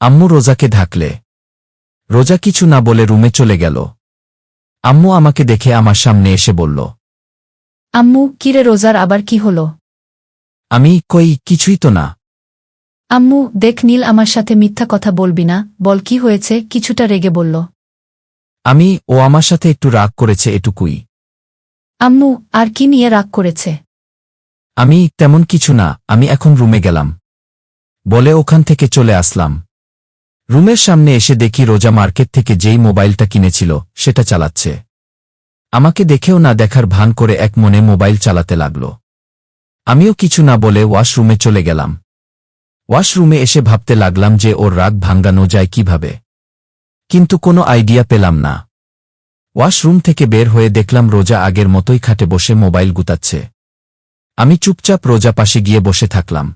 আম্মু রোজাকে ঢাকলে। রোজা কিছু না বলে রুমে চলে গেল। আম্মু আমাকে দেখে আমার সামনে এসে বলল আম্মু কিরে রোজার আবার কি হলো? আমি কই কিছুই তো না। আম্মু দেখ নীল আমার সাথে মিথ্যা কথা বলবি না বল কি হয়েছে কিছুটা রেগে বলল। আমি ও আমার সাথে একটু রাগ করেছে এটুকুই। আম্মু আর কি নিয়ে রাগ করেছে? আমি তেমন কিছু না আমি এখন রুমে গেলাম। বলে ওখান থেকে চলে আসলাম। রুমের সামনে এসে দেখি রোজা মার্কেট থেকে যেই মোবাইলটা কিনেছিল, সেটা চালাচ্ছে। আমাকে দেখেও না দেখার ভান করে এক মনে মোবাইল চালাতে লাগল। আমিও কিছু না বলে ওয়াশরুমে চলে গেলাম। ওয়াশরুমে এসে ভাবতে লাগলাম যে ওর রাগ ভাঙ্গানো যায় কীভাবে। কিন্তু কোনো আইডিয়া পেলাম না। ওয়াশরুম থেকে বের হয়ে দেখলাম রোজা আগের মতোই খাটে বসে মোবাইল গুতাচ্ছে। আমি চুপচাপ রোজা পাশে গিয়ে বসে থাকলাম।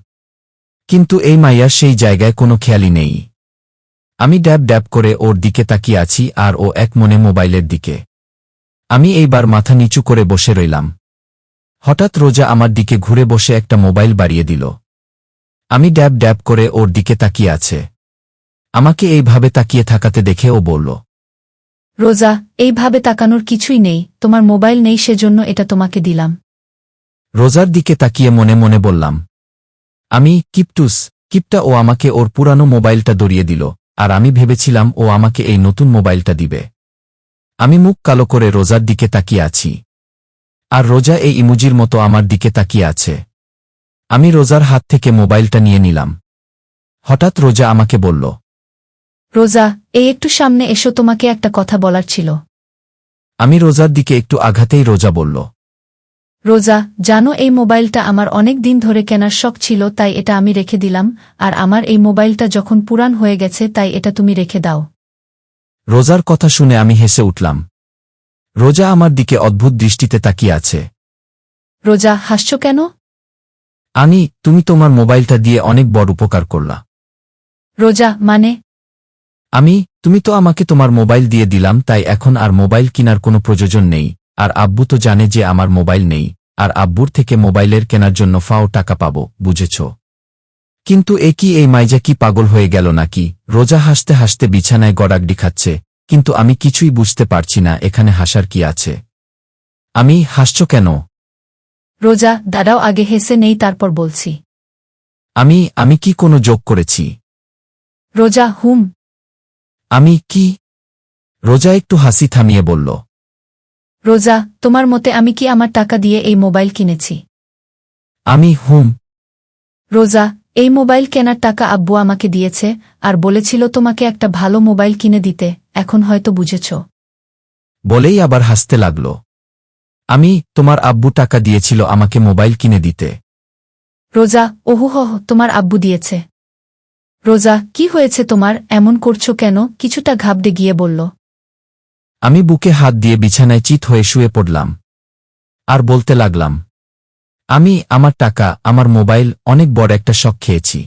কিন্তু এই মাইয়ার সেই জায়গায় কোনো খেয়ালই নেই। আমি ড্যাব ড্যাব করে ওর দিকে তাকিয়ে আছি আর ও এক মনে মোবাইলের দিকে। আমি এইবার মাথা নিচু করে বসে রইলাম। হঠাৎ রোজা আমার দিকে ঘুরে বসে একটা মোবাইল বাড়িয়ে দিল। আমি ড্যাব ড্যাব করে ওর দিকে তাকিয়ে আছে। আমাকে এইভাবে তাকিয়ে থাকাতে দেখে ও বলল রোজা এইভাবে তাকানোর কিছুই নেই তোমার মোবাইল নেই সেজন্য এটা তোমাকে দিলাম। রোজার দিকে তাকিয়ে মনে মনে বললাম আমি কিপটুস কিপটা ও আমাকে ওর পুরানো মোবাইলটা দরিয়ে দিল। আর আমি ভেবেছিলাম ও আমাকে এই নতুন মোবাইলটা দিবে। আমি মুখ কালো করে রোজার দিকে তাকিয়ে আছি। আর রোজা এই ইমুজির মতো আমার দিকে তাকিয়ে আছে। আমি রোজার হাত থেকে মোবাইলটা নিয়ে নিলাম। হঠাৎ রোজা আমাকে বলল রোজা এই একটু সামনে এসো তোমাকে একটা কথা বলার ছিল। আমি রোজার দিকে একটু আঘাতেই রোজা বলল রোজা জানো এই মোবাইলটা আমার অনেক দিন ধরে কেনার শখ ছিল তাই এটা আমি রেখে দিলাম আর আমার এই মোবাইলটা যখন পুরান হয়ে গেছে তাই এটা তুমি রেখে দাও। রোজার কথা শুনে আমি হেসে উঠলাম। রোজা আমার দিকে অদ্ভুত দৃষ্টিতে তাকিয়ে আছে। রোজা হাসছ কেন? আনি তুমি তোমার মোবাইলটা দিয়ে অনেক বড় উপকার করলা। রোজা মানে? আমি তুমি তো আমাকে তোমার মোবাইল দিয়ে দিলাম তাই এখন আর মোবাইল কেনার কোনো প্রয়োজন নেই। আর আব্বু তো জানে যে আমার মোবাইল নেই আর আব্বুর থেকে মোবাইলের কেনার জন্য ফাও টাকা পাবো বুঝেছ? কিন্তু এ কি এই মাইজা কি পাগল হয়ে গেল নাকি? রোজা হাসতে হাসতে বিছানায় গড়াগডি খাচ্ছে কিন্তু আমি কিছুই বুঝতে পারছি না এখানে হাসার কি আছে। আমি হাসছ কেন? রোজা দাঁড়াও আগে হেসে নেই তারপর বলছি। আমি আমি কি কোনো যোগ করেছি? রোজা হুম। আমি কি? রোজা একটু হাসি থামিয়ে বলল। রোজা তোমার মতে আমি কি আমার টাকা দিয়ে এই মোবাইল কিনেছি? আমি হুম। রোজা এই মোবাইল কেনার টাকা আব্বু আমাকে দিয়েছে আর বলেছিল তোমাকে একটা ভালো মোবাইল কিনে দিতে এখন হয়তো বুঝেছ। বলেই আবার হাসতে লাগল। আমি তোমার আব্বু টাকা দিয়েছিল আমাকে মোবাইল কিনে দিতে। রোজা ওহু হ তোমার আব্বু দিয়েছে। রোজা কি হয়েছে তোমার এমন করছ কেন? কিছুটা ঘাবড়ে গিয়ে বলল। আমি বুকে হাত দিয়ে বিছানায় চিত হয়ে শুয়ে পড়লাম। আর বলতে লাগলাম আমি আমার টাকা আমার মোবাইল অনেক বড় একটা শখ খেয়েছি।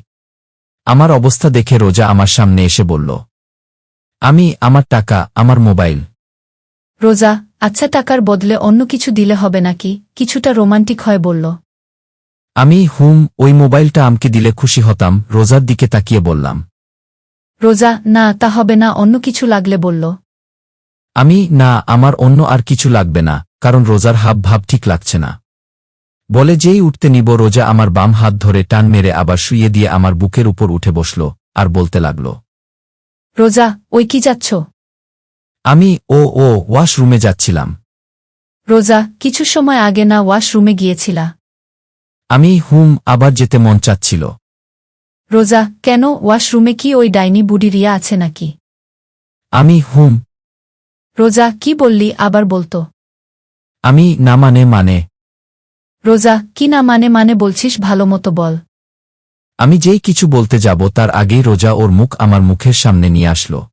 আমার অবস্থা দেখে রোজা আমার সামনে এসে বলল আমি আমার টাকা আমার মোবাইল। রোজা আচ্ছা টাকার বদলে অন্য কিছু দিলে হবে নাকি? কিছুটা রোমান্টিক হয় বলল। আমি হুম ওই মোবাইলটা আমকে দিলে খুশি হতাম। রোজার দিকে তাকিয়ে বললাম। রোজা না তা হবে না অন্য কিছু লাগলে বলল। আমি না আমার অন্য আর কিছু লাগবে না কারণ রোজার হাব ভাব ঠিক লাগছে না। বলে যেই উঠতে নিব রোজা আমার বাম হাত ধরে টান মেরে আবার শুইয়ে দিয়ে আমার বুকের উপর উঠে বসল আর বলতে লাগল রোজা ওই কি যাচ্ছ? আমি ও ও ওয়াশরুমে যাচ্ছিলাম। রোজা কিছু সময় আগে না ওয়াশরুমে গিয়েছিলা? আমি হুম আবার যেতে মন চাচ্ছিল। রোজা কেন ওয়াশরুমে কি ওই ডাইনি বুড়ি রিয়া আছে নাকি? আমি হুম রোজা কি বললি আবার বলতো? আমি না মানে মানে। রোজা কি না মানে মানে বলছিস ভালো মতো বল। আমি যেই কিছু বলতে যাব তার আগেই রোজা ওর মুখ আমার মুখের সামনে নিয়ে আসলো।